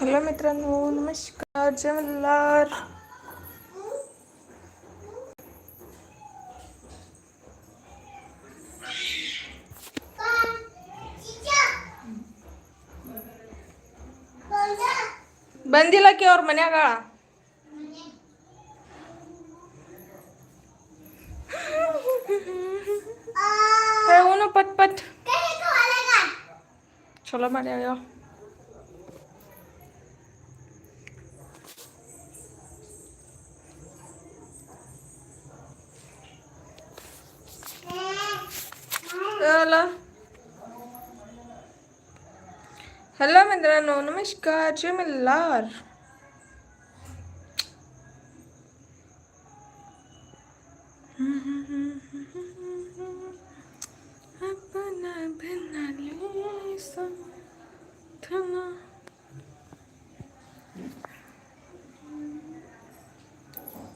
Hello मित्रांनो नमस्कार जय मल्हार. बंदीला की और मन्या गाळा. हे ऊन पटपट. चलो मन्या हॅलो मित्रांनो नमस्कार जय मल्हार.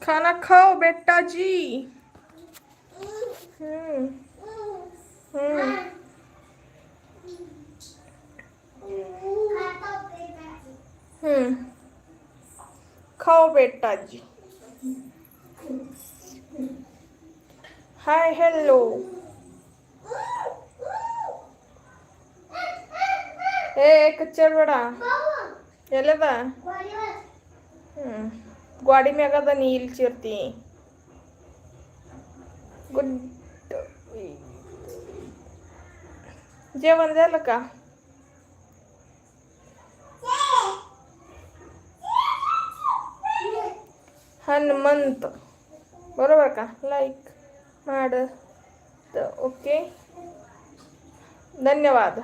खाना खाओ बेटा जी। बेटा आजी हाय हॅलो ఏ కచ్చాడు కూడా వెళ్ళదా గోడి మీద కదా నీళ్ళు చేరుతి గుడ్ जेवण झालं का हनुमंत. बरोबर का? लाईक माड ओके धन्यवाद.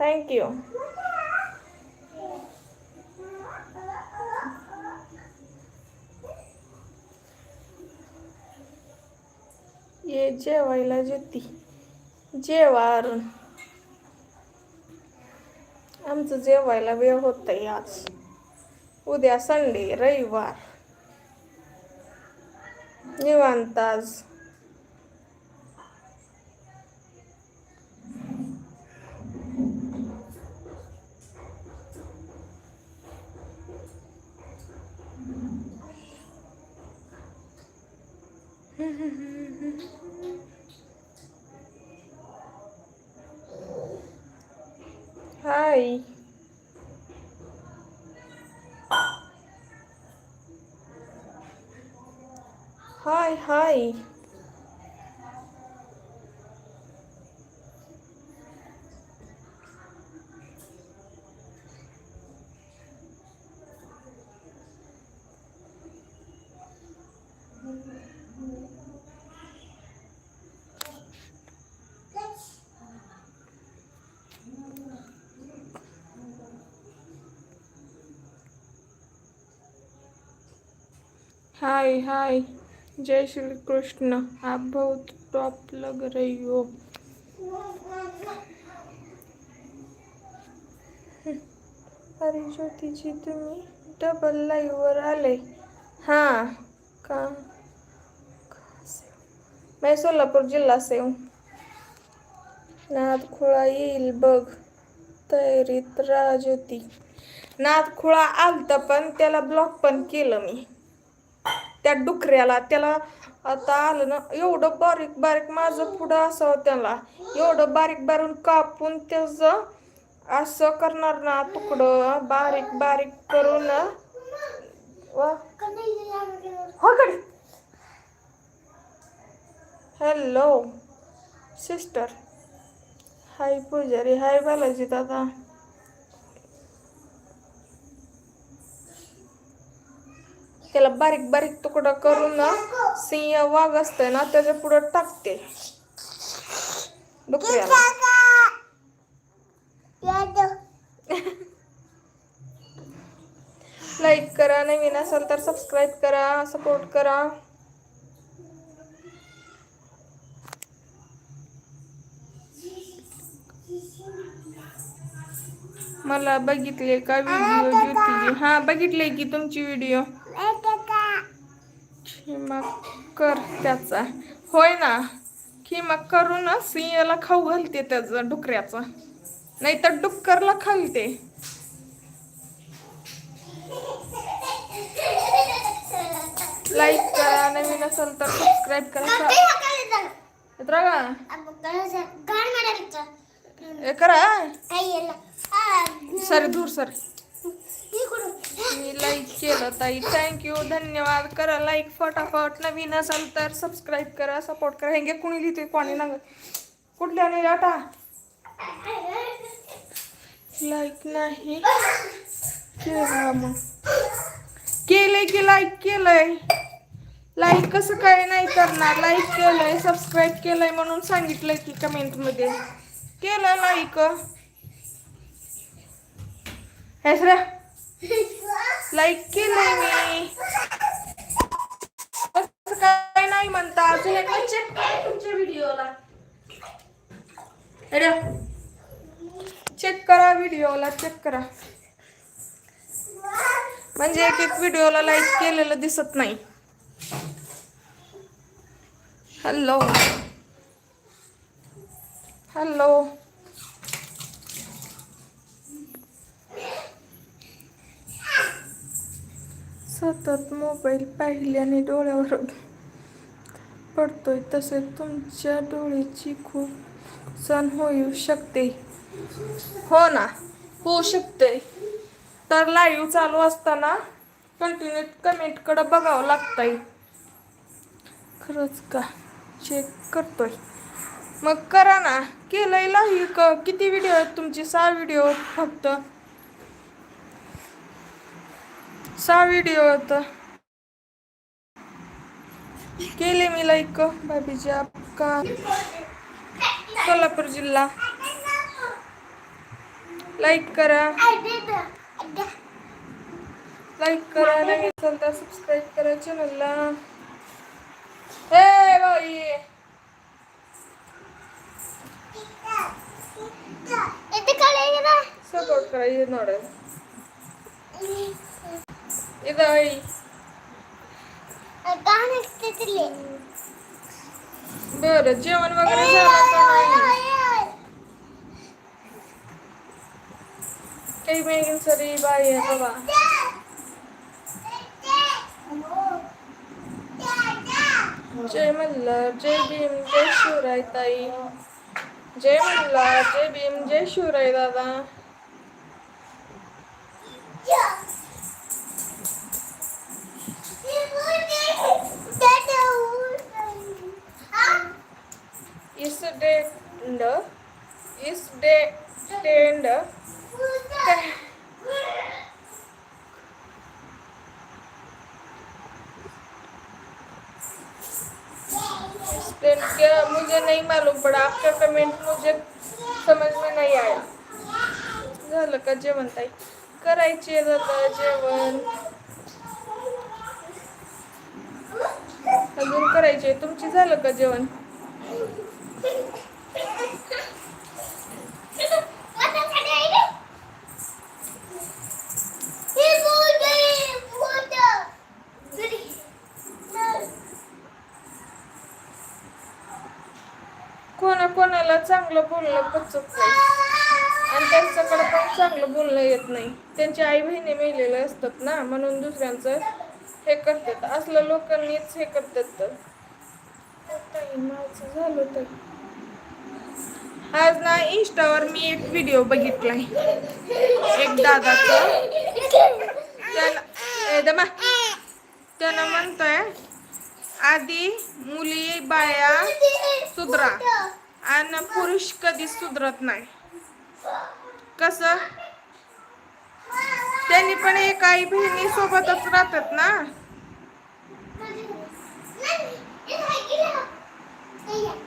थँक्यू ये जेवायला ज्योती जेवारून आमचं जेवायला वेळ होत आहे आज. उद्या संडे रविवार. निवांताज आज हाय हाय हाय हाय हाय जय श्री कृष्ण आप बहुत टॉप लग रही हो. अरे ज्योतिजी तुम्ही डबल लाईव्हवर आले. हां का? मैं सोलापूर जिल्हा सेव हूँ. नादखुळा येईल बघ तयारीत राहा ज्योती नादखुळा आलता पण त्याला ब्लॉक पण केलं मी. त्या डुकऱ्याला त्याला आता आलं ना एवढं बारीक बारीक माझं पुढं असं त्याला एवढं बारीक बारीक कापून त्याचं असं करणार ना तुकडं बारीक बारीक करून. हॅलो सिस्टर हाय पुजारी. हाय बालाजी दादा. त्याला बारीक बारीक तुकडा करून ना सिंह वाघ असतंय ना त्याच्या पुढं टाकते. लाईक करा नवीन असाल तर सबस्क्राईब करा सपोर्ट करा. मला बघितले का व्हिडिओ ज्योतिजी हा बघितले की तुमची व्हिडिओ मकर त्याचा. होय ना? की मग करून सिंहला खाऊ घालते त्याचं डुकऱ्याचं. नाही तर डुक्करला खालते. लाईक करा नवीन असेल तर सबस्क्राईब करा. करा. सर दूर सर. मी लाईक केलं ताई. थँक्यू धन्यवाद. करा लाईक फटाफट. नवीन असाल तर सबस्क्राईब करा सपोर्ट करा. हे कुणी लिहिते कोणी ना कुठल्या नाही आटा लाईक नाही. केला मग. केलंय की लाईक केलंय? लाईक कसं काय नाही करणार? लाईक केलंय सबस्क्राईब केलंय म्हणून सांगितलंय की कमेंटमध्ये केलं लाईक हेसरा लाईक केलंय मी? काय नाही म्हणता. अजून एकदा चेक करा तुमच्या व्हिडिओला चेक करा व्हिडिओला चेक करा. म्हणजे एक एक व्हिडिओला लाईक केलेलं दिसत नाही. हॅलो हॅलो सतत मोबाईल पाहिल्याने डोळ्यावर पडतोय. तसेच तुमच्या डोळ्याची खूप सण होऊ शकते. हो ना होऊ शकते. तर लाईव्ह चालू असताना कंटिन्यू कमेंटकडं बघावं लागतंय. खरंच का? चेक करतोय. मग करा ना. केलंय लाईव्ह क किती व्हिडिओ आहेत तुमची? सहा व्हिडिओ फक्त. सहा व्हिडिओ आहेत केले मी लाईक भाभीजी आपका. सोलापूर जिल्हा. लाईक करा. लाईक करा असेल तर सबस्क्राईब करा चॅनलला हे बाई सपोर्ट करा ये नोड इदाई बरं जेवण वगैरे झालं का नाही काही मेघीन सरी बाई आहे बाबा. जय मल्हार जय भीम जय शिवराय ताई. जय मल्हार जय भीम जय शिवराय दादा. पण मालूम पेमेंट आपका कमेंट मुझे समझ में नहीं आया. झालं का जेवण ताई? करायचे आता जेवण. अजून करायचे तुमची झालं का जेवण? चांगलं बोलणं पचत नाही आणि त्यांच्याकडे पण चांगलं बोलणं येत नाही. त्यांची आई बहिणी मेलेले असतात ना म्हणून दुसऱ्यांचं हे करतात. असलं लोकांनीच हे करतात तर. ताई, माझं झालं तर. आज ना इंस्टावर मी एक व्हिडिओ बघितलाय. एक दादाचा. त्याला ए, त्यानं म्हणतोय आधी मुली बाया सुधरा. आणि पुरुष कधीच सुधरत नाही. कसं? त्यांनी पण एक आई बहिणी सोबतच राहतात ना.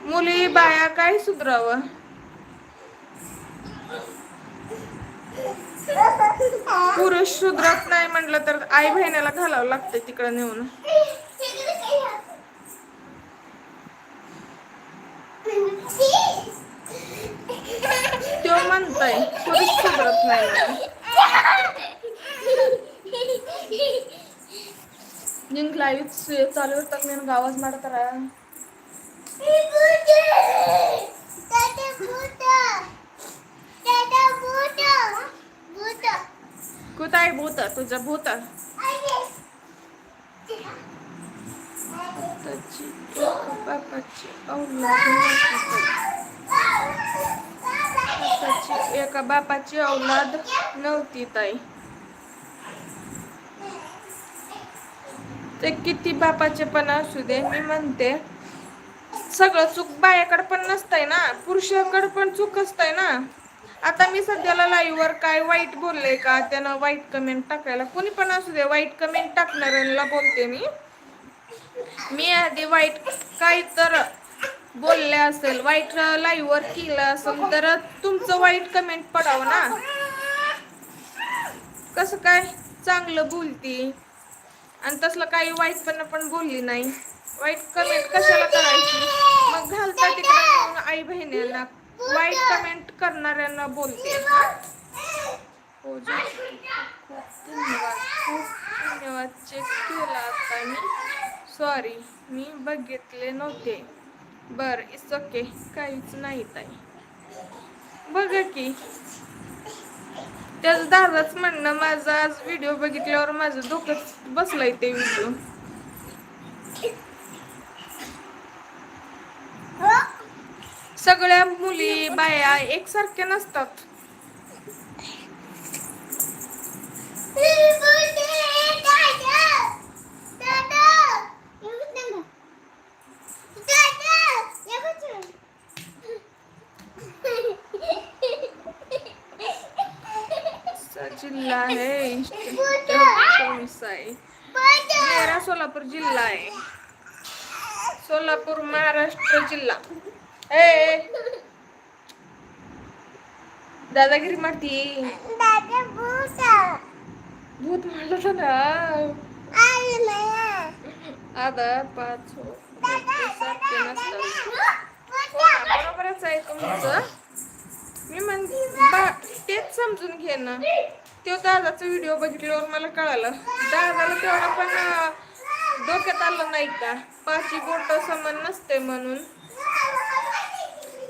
मुली बाया काय सुधरावं? पुरुष सुधरत नाही म्हटलं तर आई बहिणीला घालावं लागतं तिकडे नेऊन. तो म्हणतोय थोडीच सुधरत नाही जिंक लाईव्ह चालू होतात मी गावाच मारत राहा. कुठं आहे भूत? तुझं भूत? आताची एका बापाची औलाद नव्हती ताई. एका बापाची औलाद नव्हती ताई. ते किती बापाचे पण असू दे मी म्हणते सगळं चूक बायाकडे पण नसतंय ना पुरुषाकडे पण चूक असतंय ना. आता मी सध्याला लाईव्ह काय वाईट बोलले का त्यानं वाईट कमेंट टाकायला. कोणी पण असू दे वाईट कमेंट टाकणाऱ्यांना बोलते मी. मी आधी वाईट काही तर बोलले असेल वाईट लाईव्हवर केलं असेल तर तुमचं वाईट कमेंट पडावं ना. कसं काय? चांगलं बोलती. आणि तसलं काही वाईटपणा पण बोलली नाही. वाईट कमेंट कशाला करायची? मग घालता तिकडे आई बहिणींना वाईट कमेंट करणाऱ्यांना बोलते. हो धन्यवाद. खूप धन्यवाद. चेक केला आता मी. सॉरी मी बघितले नव्हते. बर इट्स ओके काहीच नाही ताई. बघा की. त्याच दादाच म्हणणं माझा आज व्हिडिओ बघितल्यावर माझं डोकं बसलंय ते व्हिडिओ सगळ्या मुली बाया एकसारख्या नसतात सा जिल्हा है चोवीस आहे. मेरा सोलापूर जिल्हा आहे. सोलापूर महाराष्ट्र जिल्हा. ए दादागिरी मारती. भूत म्हणलं ना. आता पाच हो, बरोबरच आहे तुमचं. मी म्हणते बा तेच समजून घे ना. तो दादाचा व्हिडिओ बघितल्यावर मला कळालं. दादाला तेवढा पण डोक्यात आलं नाही का? पाची बोट समान नसते म्हणून.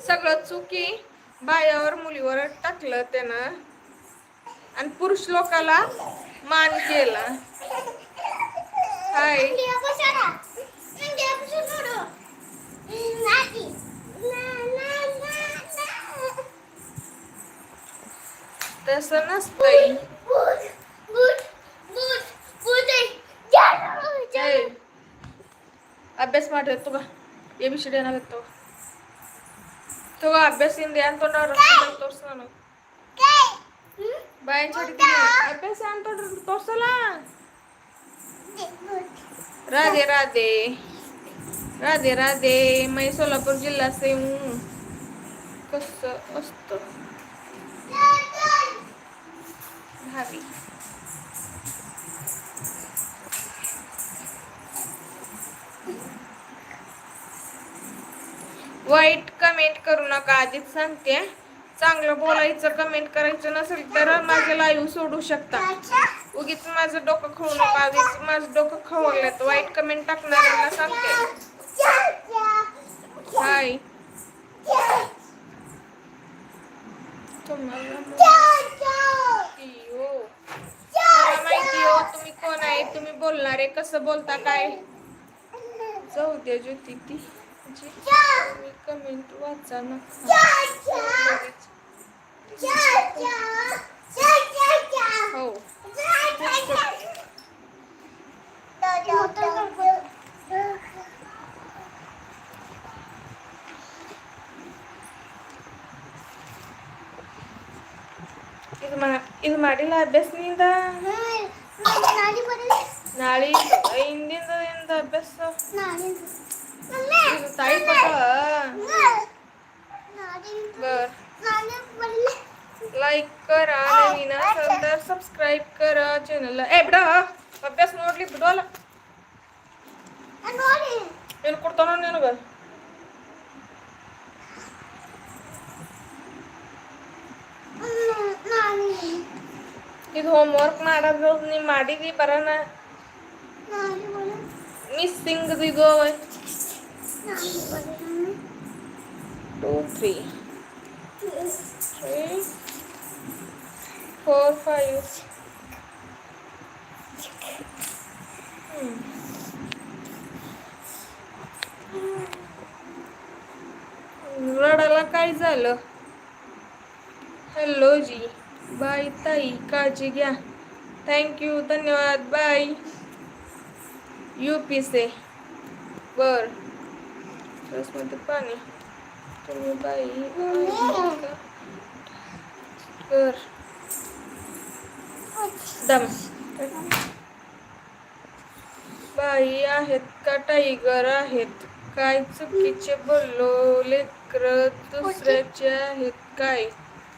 सगळं चुकी बायावर मुलीवर टाकलं त्यानं. आणि पुरुष लोकाला मान केला. हाय. तसं नसतंय ए, अभ्यास माठ तो का एबीसीडी येणार तो तो अभ्यास इंदी आणि तोंडावर तोर्सना बायांसाठी दिली. अभ्यास आणि तोंड तोर्सला राधे राधे राधे राधे मैं सोलापूर जिल्हा से हूँ कसं असतं हवी वाईट कमेंट करू नका आधीच सांगते. चांगलं बोलायचं कमेंट करायचं नसेल तर माझं लाईव्ह सोडू शकता. उगीच माझं डोकं खाऊ नका आधीच माझं डोकं खवलं तर वाईट कमेंट टाकणाऱ्यांना सांगते. हाय तुम्हाला माहिती हो मला माहिती हो तुम्ही कोण आहे तुम्ही बोलणारे कसं बोलता काय जाऊ द्या ज्योती ती जी तुम्ही कमेंट वाचा ना लगेच. हो ಇದು ಮಾ ಇದು ಮಾಡಿಲ್ಲ ಅಭ್ಯಾಸ ನಿಂದ ನಾಳೆ ಹಿಂದಿಂದ ಇಂದ ಅಭ್ಯಾಸ ಇದು ತಾಯಿ ಕೊಟ್ಟ बर लाईक करा नवीन असेल तर सबस्क्राईब करा चॅनलला ए बिडा अभ्यास ನೋಡ್ಲಿ ಬಿಡೋಲ್ಲ ಏನು ಕೊಡ್ತಾನೋ ನಿನಗ ಇದು ಹೋಮ್ ವರ್ಕ್ ಮಾಡೋದು ನೀ ಮಾಡಿದಿ ಬರೋಣ ಮಿಸ್ಸಿಂಗ್ ಇದು two three three, four, five. Hmm. रडाला काय झालं हॅलो जी बाय ताई काळजी घ्या. थँक्यू धन्यवाद बाय यू पी से. बरमध्ये पाणी. तुम्ही बाई का? कर दम. बाई आहेत का टायगर आहेत? काय चुकीचे बोललो लेकर दुसऱ्याचे आहेत काय?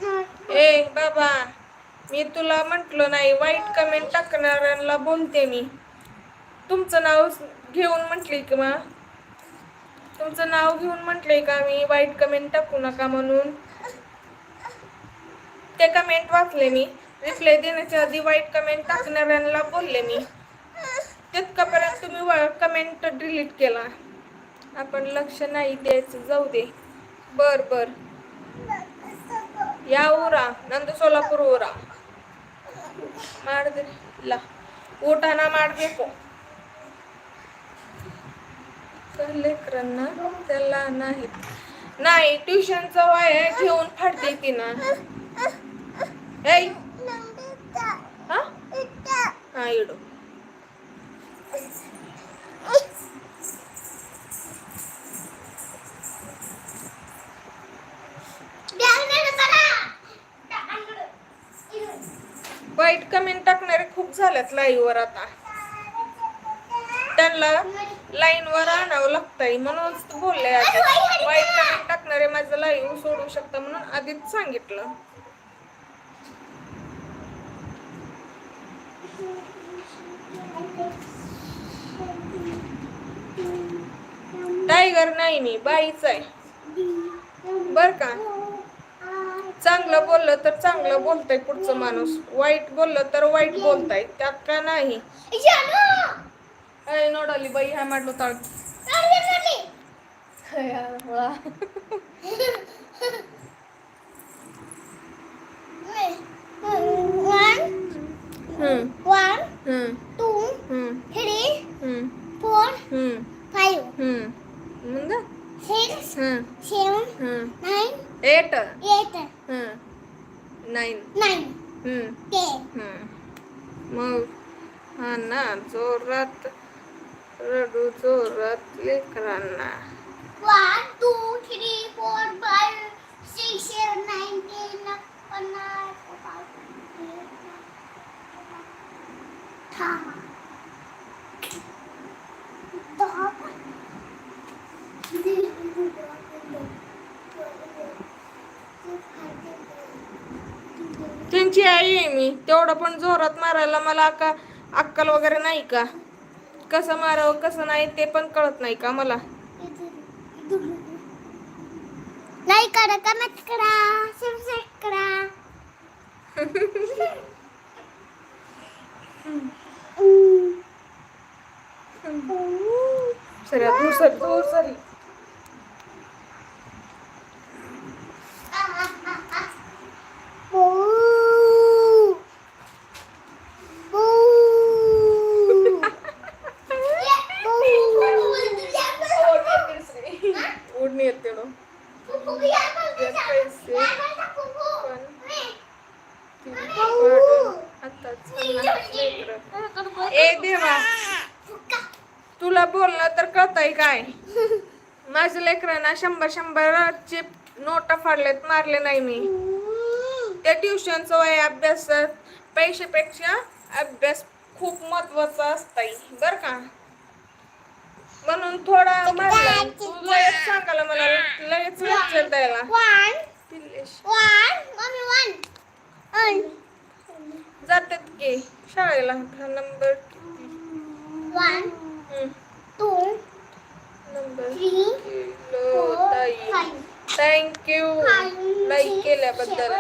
ए बाबा मी तुला म्हटलो नाही वाईट कमेंट टाकणाऱ्यांना बोलते मी. तुमचं नाव घेऊन म्हटले की मा? तुमचं नाव घेऊन म्हटले का मी वाईट कमेंट टाकू नका म्हणून? ते कमेंट वाचले मी. रिप्लाय देण्याच्या आधी वाईट कमेंट टाकणाऱ्यांना बोलले मी. तितकापर्यंत तुम्ही कमेंट डिलीट केला. आपण लक्ष नाही द्यायचं जाऊ दे. बर बर. या उरा नंद सोलापूर उरा माड ला ಊಟನ ಮಾಡಬೇಕು लेकरांना त्याला नाही नाही ट्युशनचा वाय घेऊन फाडते ती ना ऐ हा हा इडो वाईट कमेंट टाकणारे खूप झाल्यात लाईव्ह वर आता. त्यांना लाईन वर आणावं लागतंय. म्हणूनच बोलले आधी वाईट कमेंट टाकणारे माझं लाईव्ह सोडू शकता म्हणून आधीच सांगितलं. टायगर नाही मी बाईच आहे. बर का? चांगलं बोललं तर चांगलं बोलतय पुढचं माणूस. वाईट बोललं तर वाईट बोलताय. त्यात का नाही? अय नोडाली बाई हाय मांडलो तळ. हम्म. हम्म. नाईन नाईन मग हा ना जोरात रडू जोरात लेकरांना. वन त्यांची आई आहे मी तेवढं पण जोरात मारायला मला का अक्कल वगैरे नाही का? कसं मारावं कसं नाही ते पण कळत नाही का मला? लाईक करा कमेंट करा सबस्क्राईब करा. सरी दूर सरी दूर सरी Boo. उडणी येते ना. ए देवा. तुला बोलणं तर कळतंय काय? माझ्या लेकरांना शंभर शंभरचे नोट फाडलेत मारले नाही मी. त्या ट्युशनचं वय अभ्यास पैशापेक्षा अभ्यास खूप महत्त्वाचा असताय बर का? म्हणून थोडा मारला. तू लयच सांगायला मला लयच लेक्चर द्यायला. जातात की शाळेला. हा नंबर किती? नंबर किलो ताई. थँक्यू लाईक केल्याबद्दल.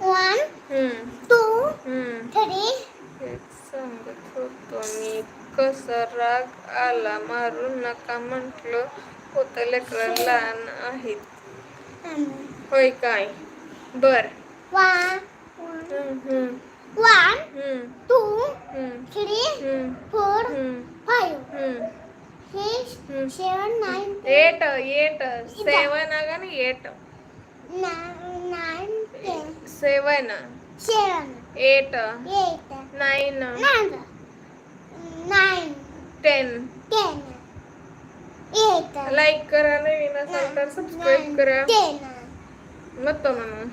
One, हम्म two, हम्म three, एक, करत होतो मी कसा राग आला मारू नका म्हटलं होतं लेकरं लहान आहेत होय काय बर One, हम्म, हम्म, one, हम्म, two, हम्म, three, हम्म, four, हम्म, five, हम्म. six, Hmm. seven, nine, eight eight seven अगं ना eight nine, nine, ten, seven seven, eight eight, nine nine, nine, ten ten, eight, like करा नवीन असाल तर सबस्क्राईब करा ten, मग तो म्हणून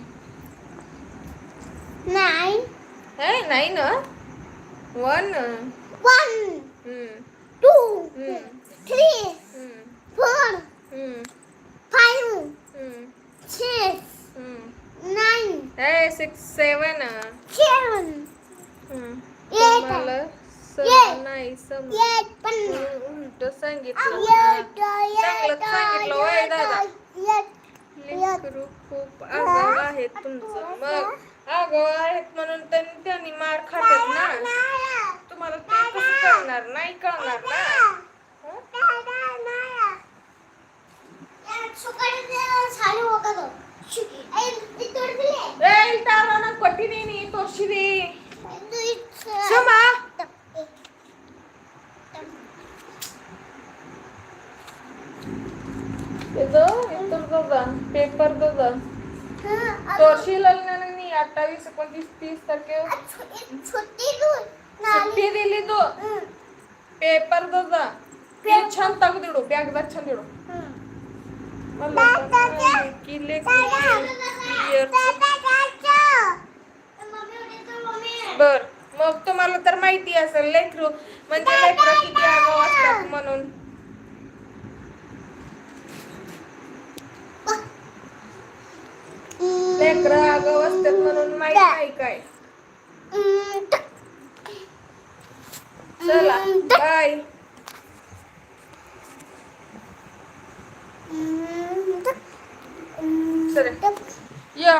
nine, हे nine one one, hmm, two, हम्म, three, हम्म, four, हम्म, five, हम्म, six, हम्म. nine, हे six seven seven, hmm. eight, तुम्हाला स- Eight. नाही सम eight, पण उलट सांगितलं. चांगलं सांगितलं होय दादा. लेकरू खूप आगाऊ आहेत तुमचं. मग आगाऊ आहेत म्हणून त्यांनी त्यांनी मार खातात ना. तुम्हाला ते कसं कळणार? नाही कळणार ना. ಕೊಟ್ಟಿದ್ದೀನಿ ತೋರಿಸಿದಿ. ಸುಮ. ಇದು ಇದ್ರದದ ಪೇಪರ್ದದ. ತೋರ್ಸಿಲ್ಲ ನನಗೆ ನೀ ಅಟ್ಟಾವಿಸ್ ಕೊಂದಿಸ್ ताकदिडू बॅग छान दिडू मला की बर मग तुम्हाला तर माहिती असेल लेकरू म्हणजे लेकरं किती आगाऊ असतात म्हणून. लेकरं आगाऊ असतात म्हणून माहीत नाही काय. चला बाय चला या